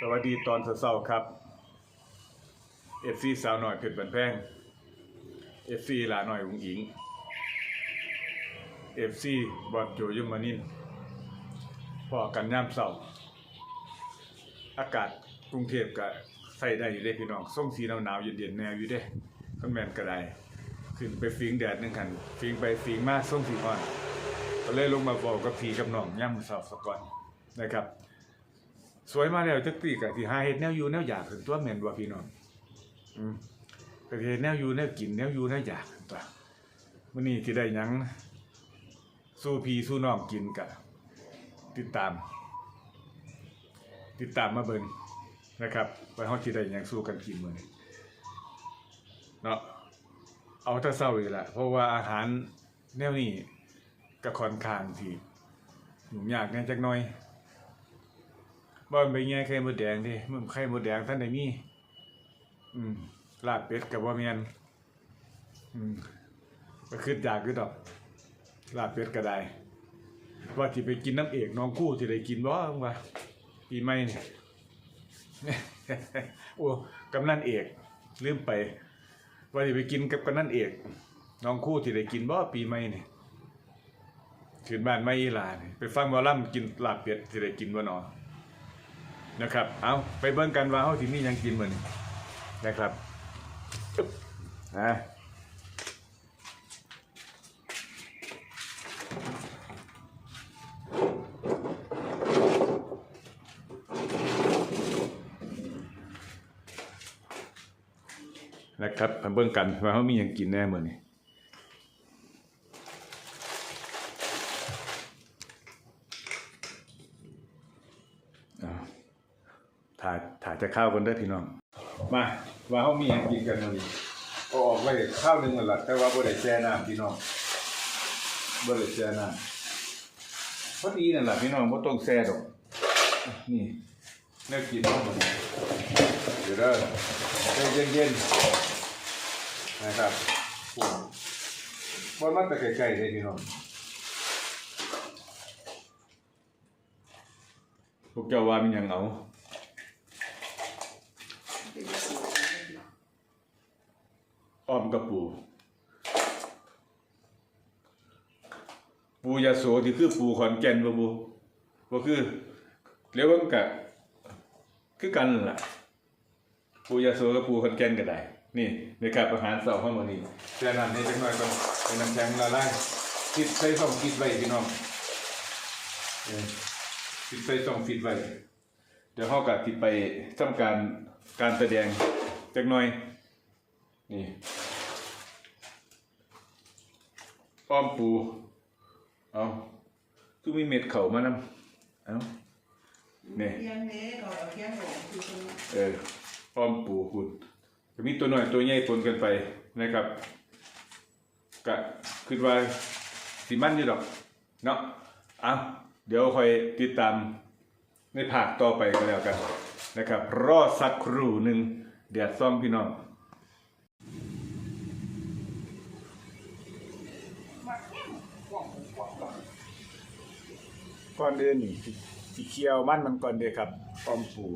สวัสดีตอนเช้าครับเอฟซีสาวหน่อยเผ็ดบันแพงเอฟซีหลาหน่อยอุงอิงเอฟซีบอดโจยมมานินพอกันย่ามเสาอากาศกรุงเทพก็ใส่ได้อยู่เด้พี่น้องส่งสีหนาวๆเย็นๆแนวอยู่เด้ขันแมนก็ได้ขึ้นไปฟิงแดดหนึงคันฟิงไปฟิงมาส่งสีอ่อนก็เลยลงมาบอกกับพีกับน้องย่ำเสาสะก่อนนะครับ สวยมาแล้วจักปีกะที่หาเฮ็ดแนวอยู่แนวอยากถึงตัวแม่นบ่พี่น้องอืมก็เฮ็ดแนวอยู่แนวกินแนวอยู่แนวอยากถึงตัวมื้อนี้ที่ได้ยังสู้พี่สู้น้องกินกะติดตาม ติดตามมาเบิ่งนะครับว่าเฮาสิได้ยังสู้กันกินมือนี้เนาะเอาแต่เช้าอีกละเพราะว่าอาหารแนวนี้ก็ค่อนข้างที่ยุ่งยากแน่จักน่อย บ่ไปแง่ไข่มดแดงดิมันไข่มดแดงท่านได้มีอืมลาบเป็ดกับบ่แมนอืมก็คืออยากคือดอก ลาบเป็ดก็ได้ ว่าสิไปกินน้ำเอกน้องคู่สิได้กินบ่ว่าปีใหม่นี่โอ้กำนันเอกลืมไป ว่าสิไปกินกับกำนันเอก น้องคู่สิได้กินบ่ปีใหม่นี่ขึ้นบ้านไม่อีลานี่ไปฟังหมอลำกินลาบเป็ดสิได้กินบ่เนาะ นะครับ เอาไปเบิ่งกันว่าเฮาสิมีหยังกินมื้อนี้นะครับอะนะครับไปเบิ่งกันว่าเฮามีหยังกินแน่มื้อนี้อ้าว ถ่ายถ่าย จะข้าวกันได้พี่น้อง มาว่าเขามีหยังกินกันมื้อนี้ก็ออกไว้ข้าวหนึ่งนั่นล่ะแต่ว่าบ่ได้แช่น้ำพี่น้องบ่ได้แช่น้ำพอดีนั่นล่ะพี่น้องบ่ต้องแช่ดอกนี่แนวกินเฮาหมดนี้เดี๋ยวเด้อใจเย็นๆนะครับโอ้บ่มาแต่ไกลๆเลยพี่น้องพวกเจ้าว่ามีหยังเอา ออมกับปูปูยาโสที่คือปูขอนแก่นบ่บูบ่คือเรียกว่ากะคือกันล่ะปูยาโสกับปูขอนแก่นก็ได้ นี่ในการอาหารเสาร์เข้ามานี่แค่นั้นนี่จังหน่อยก่อนให้น้ำแข็งละลายคิดใส่ช่องคิดไว้พี่น้องคิดใส่ช่องฟิตไว้เดี๋ยวเฮาก็สิไปทำการการแสดงจักหน่อยนี่ อ้อมปู เอาคือมีเม็ดเข่ามานำเอานี่เทียงนี้ก่อนเอาเทียงหลงคือตรงนี้เอออ้อมปูคุณจะมีตัวหน่อยตัวใหญ่ปนกันไปนะครับก็คิดว่าสิมันอยู่ดอก เนาะเอาเดี๋ยวคอยติดตามในภาคต่อไปก็แล้วกันนะครับ รอสักครู่หนึ่งเดี๋ยวซ่อมพี่น้อง ก่อนเดินนี่สิสิเคี่ยวมันมันก่อนเด้ครับออมปู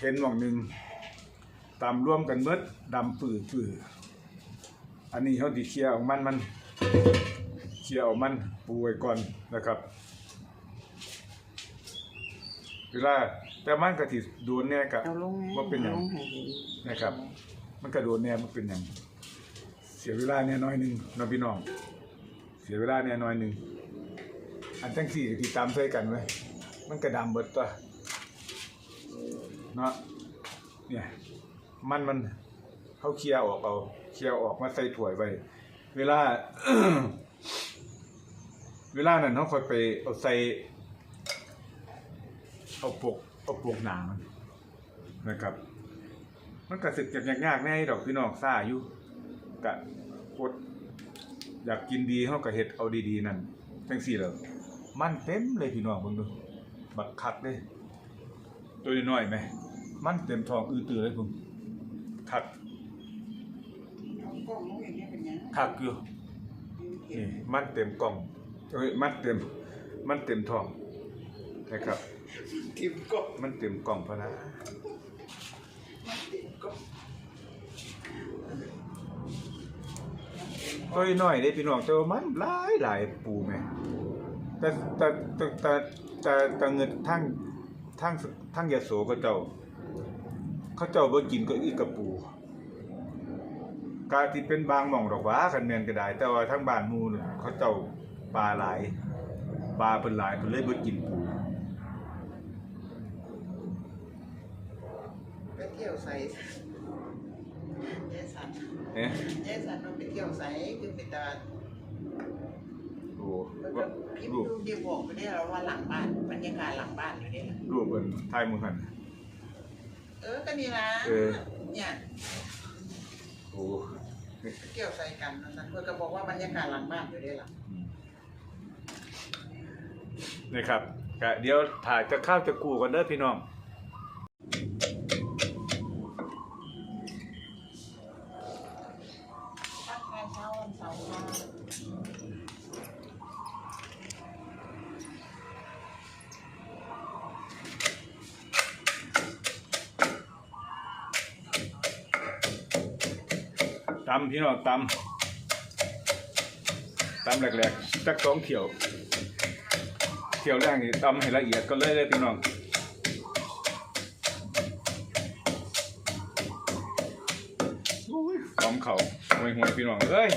เห็นหม่องหนึงตามร่วมกันเบิดดำปื้อปื้ออันนี้เขาสิเคี่ยวมันมันเคี่ยวมันปูไว้ก่อนนะครับเวลาแต่มันก็สิโดนแน่กะเอาลงไงว่าเป็นหยังอาลให้เห็นนะครับ มันก็โดนแน่มันเป็นหยังเสียเวลาแน่น้อยหนึงเนาะพี่น้อง เสียเวลาแน่น้อยหนึง อันจังสี่ติดตามใส่กันไว้มันกระดำเบิดตัวเนาะเนี่ยมันมันเขาเคลียร์ออกเอาเคลียร์ออกมาใส่ถ้วยไว้เวลา เวลานั้นเขาคอยไปเอาใส่เอาปกเอาปกหนามันนะครับ มันก็สึกจากยากๆแน่ดอกพี่น้องซ่าอยู่กะกดอยากกินดีเขาก็เฮ็ดเอาดีๆนั่นจังสี่แล้ว มันเต็มเลยพี่น้องเบิ่งดูบักคักเลยตัวน้อยๆไหม มันเต็มท้องอือตือเลยพุ่นคักเอากล้องลงอย่างเงี้ยเป็นยังคักอยู่นี่มันเต็มกล่องเอ้ยมันเต็ม มันเต็มท้องนะครับทิมก็มันเต็มกล่องพะนะมันติดก็ต้อยน้อยเด้พี่น้องแต่ว่ามันหลายหลายปูแม่ แต่แต่แต่แต่แต่แต่เงินทั้งทั้งทั้งยโสเขาเจ้า เขาเจ้าบ่กินก็อีกกระปูกาที่เป็นบางหม่องดอกหว่าคันแม่นก็ได้ แต่ว่าทั้งบ้านหมู่น่ะเขาเจ้าปลาหลายปลาเพิ่นหลายเพิ่นเลยบ่กินปูไปเที่ยวใส่เยสันเอ๊ะเยสันมันไปเที่ยวใส่คือไปตา ดูว่าพิมรูปพ์รูปที่บอกไปได้แล้วว่าหลังบ้านบรรยากาศหลังบ้านอยู่เนี่ยรูปเพิ่นถ่ายมู่หั่นเออก็นี่นะเออเนี่ยโอ้เที่ยวใส่กันนั่นเพื่อก็บอกว่าบรรยากาศหลังบ้านอยู่เนี่ยหรอนี่ครับเดี๋ยวถ่ายจะข้าวจะกูกันเด้อพี่น้อง ทักทายเช้าวันเสาร์ค่ะ ตำพี่น้องตำตำแหลกๆจักสองเที่ยวเที่ยวแรกนี่ตำให้ละเอียดก็เลยเลยพี่น้องโอ้ยหอมเข่าห่วยห่วยๆพี่น้องเอ้ย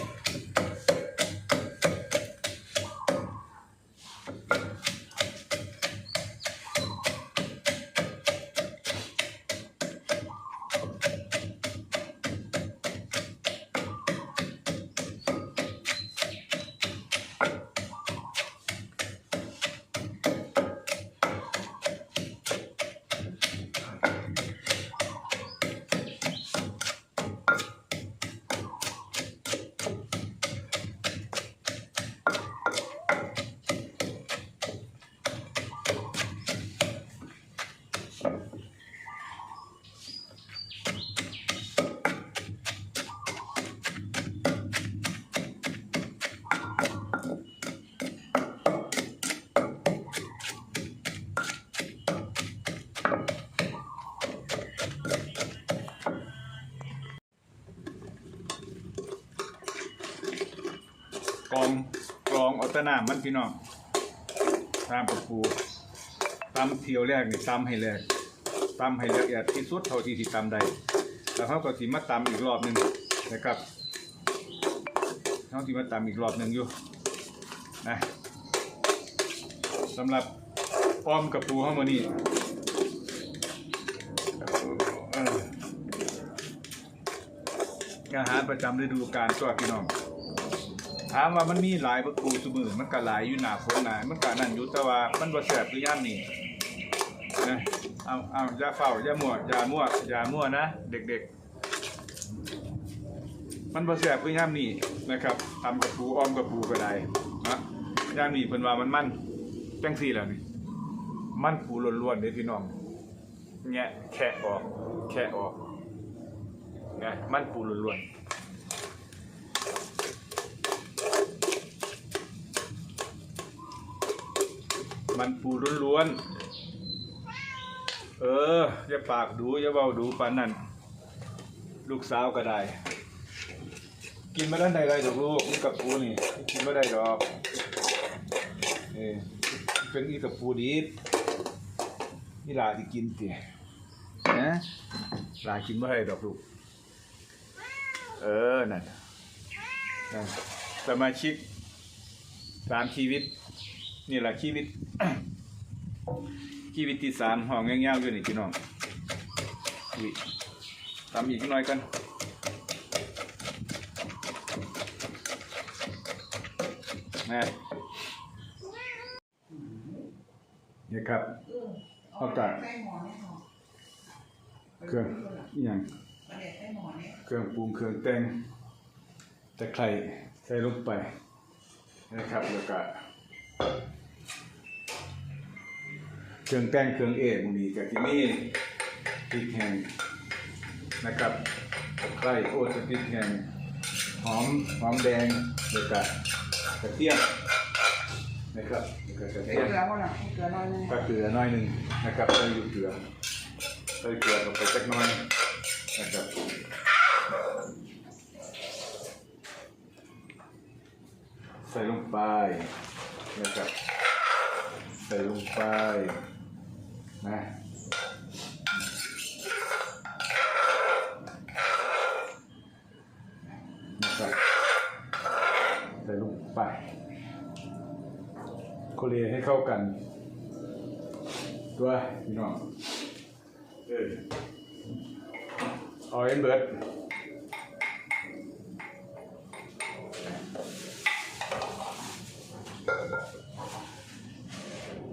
องกรองเอัตนามันพี่น้องตามประปูตำเที่ยวแรกนี่ตำให้แรกตำให้ละเอียดที่สุดเท่าที่สิตำได้แล้วเขาก็สิมาตำอีกรอบหนึ่งนะครับเขาสิมาตำอีกรอบหนึ่งอยู่นะสำหรับอ้อมกับปูห้องมานี่อออาหารประจำฤดูกาลตัวพี่น้อง ถามว่ามันมีหลายประตูสมือมันก็หลายอยู่หนาโพนหนามันก็นั่นอยู่แต่ว่ามันบ่แซ่บคือย่ามนี่นะเอาเอาอย่าเฝ้าอย่ามั่วอย่ามั่วอย่ามั่วนะ เด็กๆ มันบ่แซ่บคือย่ามนี่นะครับทำกับปูอ้อมกับปูก็ได้นะย่ามนี่เพิ่นว่ามันมันจังซี่แหล้วนี่มันปูล้วนๆเด้พี่น้องแงะแคะออก แคะออกไงมันปูล้วนๆ มันปูล้วนๆ เอออย่าปากดูอย่าเบาดูปานนั่นลูกสาวก็ได้ กินไม่ได้ไรดอกลูกนี่กับปูนี่ กินไม่ได้ดอกเออเป็นอีกับปูดิบนี่หลาที่กินสินะหลากินไม่ได้ดอกลูก เออนั่นนั่นสมาชิกสามชีวิต นี่แหละชีวิต ชีวิตที่สามห้องเงี้ยวๆอยู่นี่พี่น้องวิทำอีกหน่อยกันนะนี่ครับเอาจากเครื่องอย่างเด็ดใส่หมอเนี่ยเครื่องปรุงเครื่องแต่งตะไคร้ใส่ลงไปนะครับแล้วก็ เครื่องแต่งเครื่องเอกมันมีกับที่นี่พริกแห้งนะครับไคร้โอ้สพริกแห้งหอมหอมแดงแล้วก็กระเทียมนะครับแล้วก็กระเทียมเกลือบ่น่ะให้เกลือน้อยหนึงก็เกลือน้อยหนึ่งนะครับใส่อยู่เกลือใส่เกลือลงไปสักน้อยนะครับใส่ลงไปนะครับใส่ลงไป นะนะครับใส่ลงไปโคเลให้เข้ากัน ตัวพี่น้องเออเอาเอ็นเบิร์ด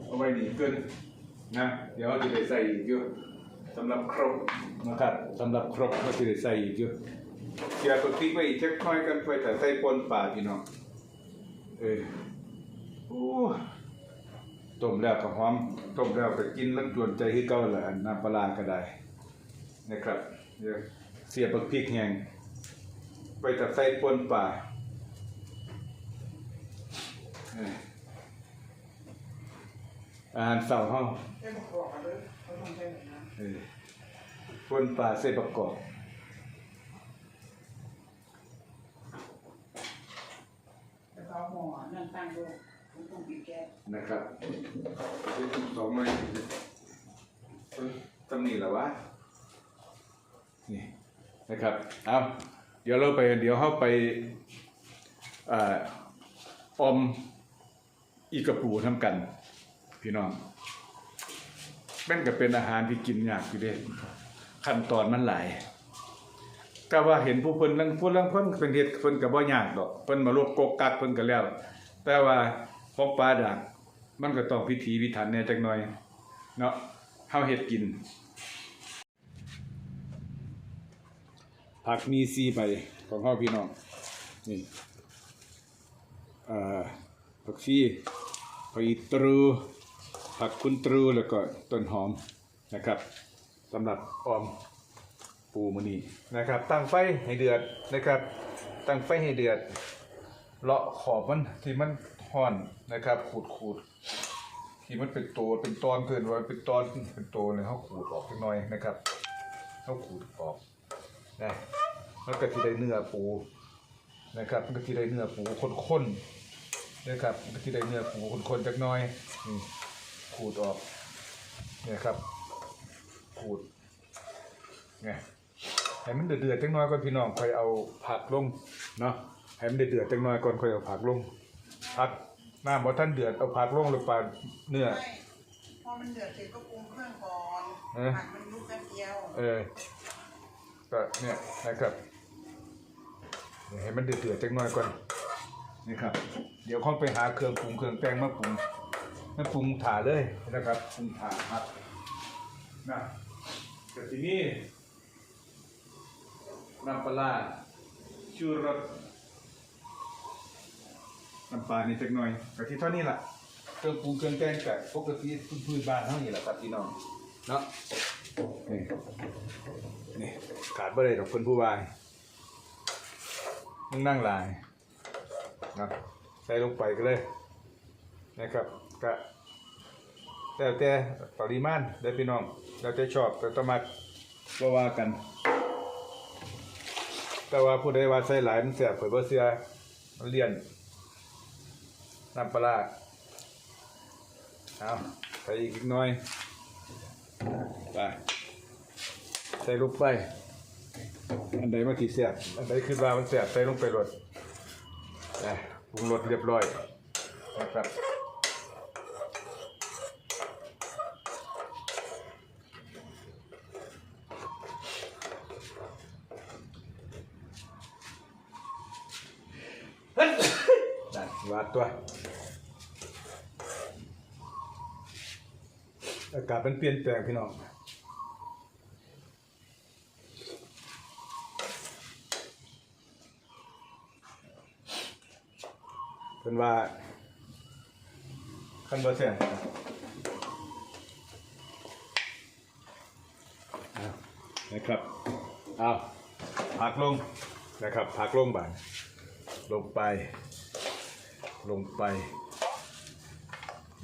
เอาไว้ดีขึ้น นะเดี๋ยวจะได้ใส่อีกอยู่สำหรับครบนะครับสำหรับครบก็จะได้ใส่อีกอยู่เสียตัวติ๊กไว้อีกเช็คน้อยกันเพื่อจะใส่ปนป่าพี่น้องเออโอ้ต้มแล้วก็หอมต้มแล้วก็กินแล้วจวนใจคือเก่าแหละน้ำปลาร้าก็ได้นะครับเดี๋ยวเสียบบักพริกแห้งไปตัดใส่ปนป่าเอ้ย อาหารเสาร์เฮาใส่มะกอกกันเลยเขาต้องใส่หน่อยนะเออปนป่าใส่บักกอกแล้วก็เอาห่อนั่นตั้งด้วยผมต้องปิดแก๊สนะครับใช้ถุงสองหน่อยเอ้ยตำหนิเหรอวะนี่นะครับ เอาเดี๋ยวเราไปเดี๋ยวเข้าไปอ่าออมอีกระปูทำกัน พี่น้องเป็นก็เป็นอาหารที่กินยากอยู่เด้ขั้นตอนมันหลายก็ว่าเห็นผู้เพิ่นลังผู้ลังเพิ่นเป็นเฮ็ดเพิ่นก็บ่ยากดอกเพิ่นมาลวกกกกักเพิ่นก็แล้ว แต่ว่าของปลาดักมันก็ต้องพิถีพิถันแน่จักหน่อย เนาะเฮาเฮ็ดกิน ผักมีซีไปของเฮาพี่น้องนี่เอ่อผักชีผักอีตรู ผักคุณตรูแล้วก็ต้นหอมนะครับสำหรับออมปูมือนี้นะครับ ตั้งไฟให้เดือดนะครับ ตั้งไฟให้เดือดเลาะขอบมันที่มันห่อนนะครับ ขูดขูดที่มันเป็นตัวเป็นตอนเกินไว้เป็นตอนเป็นตัวเลยเขาขูดออกนิดหน่อยนะครับเขาขูดออกนะแล้วก็ที่ได้เนื้อปูนะครับก็ที่ได้เนื้อปูข้นๆนะครับก็ที่ได้เนื้อปูข้นๆจักน้อยนี่ ขูดออกเนี่ยครับ ขูดไงให้มันเดือดๆจักหน้อยก่อนพี่น้องค่อยเอาผักลงเนาะให้มันเดือดๆจักหน้อยก่อนค่อยเอาผักลงผักน้ำบ่ท่านเดือดเอาผักลงหรือปลาเนื้อไม่พอมันเดือดเสร็จก็ปรุงเครื่องก่อนเออผัดมันยุบแป๊บเดียวเออก็เนี่ยนะครับเนี่ยให้มันเดือดๆจักหน้อยก่อนนี่ครับ เดี๋ยวเข้าไปหาเครื่องปรุงเครื่องแป้งมาปรุง มาปรุงถ่าเลยนะครับปรุงถ่าครับนะแต่ทีนี้น้ำปลาร้าชูรสน้ำปลานี่จักหน่อยกะทิเท่านี้ล่ะเครื่องปรุงเครื่องแป้งกับปกติพื้นบ้านเท่านี้แหละครับพี่น้องเนาะนี่นี่ขาดบ่ได้ดอกคนผู้วายมึงนั่งลายนะใส่ลงไปก็เลยนะครับ ก็แล้วแต่ปริมาณได้พี่น้องแล้วแต่ชอบแต่ต้องมาก็ว่ากัน แต่ว่าผู้ใดว่าใส่หลายมันเสียเผยบ่เสียมันเลี่ยนน้ำปลาเอาใส่อีกนิดหน่อยไปใส่ลงไป อันใดมันที่เสียบอันใดคือว่ามันเสียบใส่ลงไปรดนะปรุงรสเรียบร้อยนะครับนั่น วาดตัวอากาศมันเปลี่ยนแปลงพี่น้องเป็นว่าคันบอเซ็นต์อ้าวนะครับเอาพักลงนะครับพักลงบานลงไป ลงไป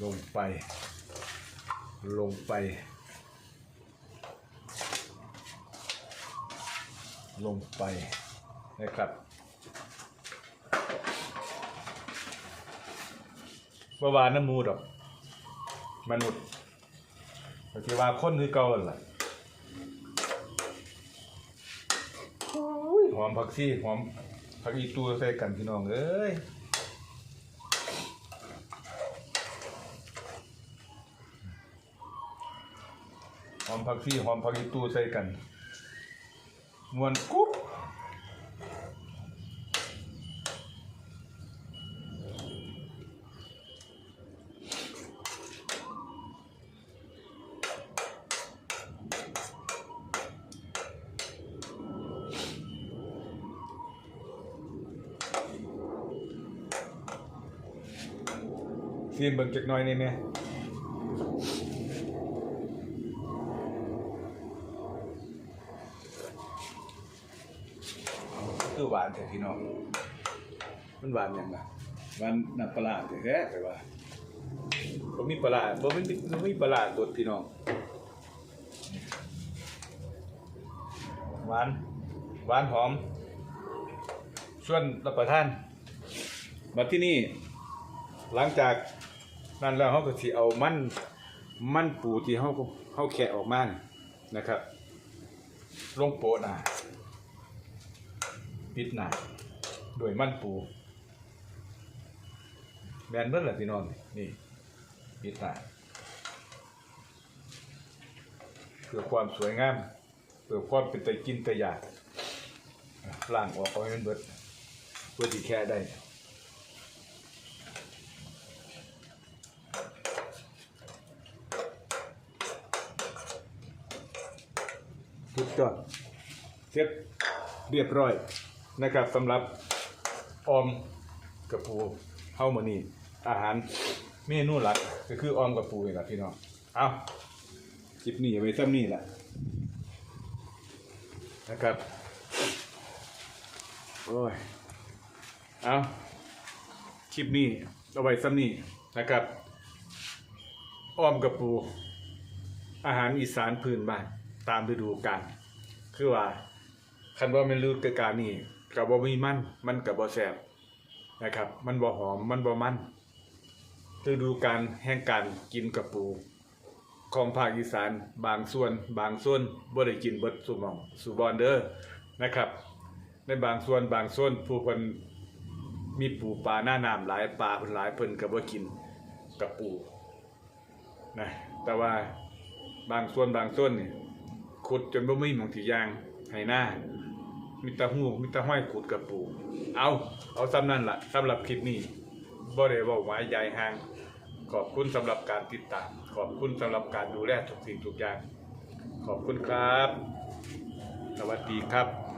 ลงไป ลงไป ลงไปนะครับเมื่อวานน้ำมูดอก มนุษย์ก็ที่ว่าคนคือเก่าล่ะโอ้ยหอมผักซี่หอมผักอีตูใส่กันพี่น้องเอ้ย หอมผักชีหอมผักอีตูใส่กันมวนกุ๊บซีมเบิ่งจักหน่อยนี่แม่ คือหวานแต่พี่น้องมันหวานยังล่ะหวานน้ำปลาร้าแท้ๆไปว่าบ่มีปลาร้าบ่มีบ่มีปลาร้าตัวพี่น้องหวานหวานหอม ส่วนรับประทานมาที่นี่ หลังจากนั้นแล้วเขาก็สิเอามันมันปูที่เขาเขาแคะออกมานี่นะครับ ลงโปะหนา ปิดหน้าด้วยมันปูแบนเบิ้ลแหละพี่น้องนี่ปิดหน้าเพื่อความสวยงามเพื่อความเป็นตะกินตะอยากล่างออกเอาให้มันเบิดเพื่อที่แค่ได้สุดยอดเสร็จเรียบร้อย นะครับสำหรับออมกระปูเฮ้ามานี่อาหารเมนูหลักก็คือออมกระปูนี่แหละพี่น้องเอาคลิปนี้เอาไว้ซ้ำนี่แหละนะครับโอ้ยเอาคลิปนี้เอาไว้ซ้ำนี่นะครับออมกระปู อาหารอีสานพื้นบ้านตามฤดูกาลคือว่าคันว่าเป็นฤดูกาลนี่ กับบ่มีมันมันกับบ่แซ่บนะครับ มันบ่หอมมันบ่มันฤดูกาลแห่งการกินกับปู ของภาคอีสานบางส่วน บางส่วนบ่ได้กินเบิดสุมองสุบอนเด้อนะครับ ในบางส่วนบางส่วนผู้เพิ่นมีปูปลาหน้าน้ำหลายปลาเพิ่นหลายเพิ่นก็บ่กินกับปูนะแต่ว่าบางส่วนบางส่วนนี่ขุดจนบ่มีหมองที่ย่างให้หน้า มีตะหูมีตะห้อยขุดกับปูเอาเอาซ้ำนั่นล่ะสำหรับคลิปนี้บ่ได้เว้าหมายใหญ่ห่าง ขอบคุณสำหรับการติดตาม ขอบคุณสำหรับการดูแลทุกสิ่งทุกอย่าง ขอบคุณครับ สวัสดีครับ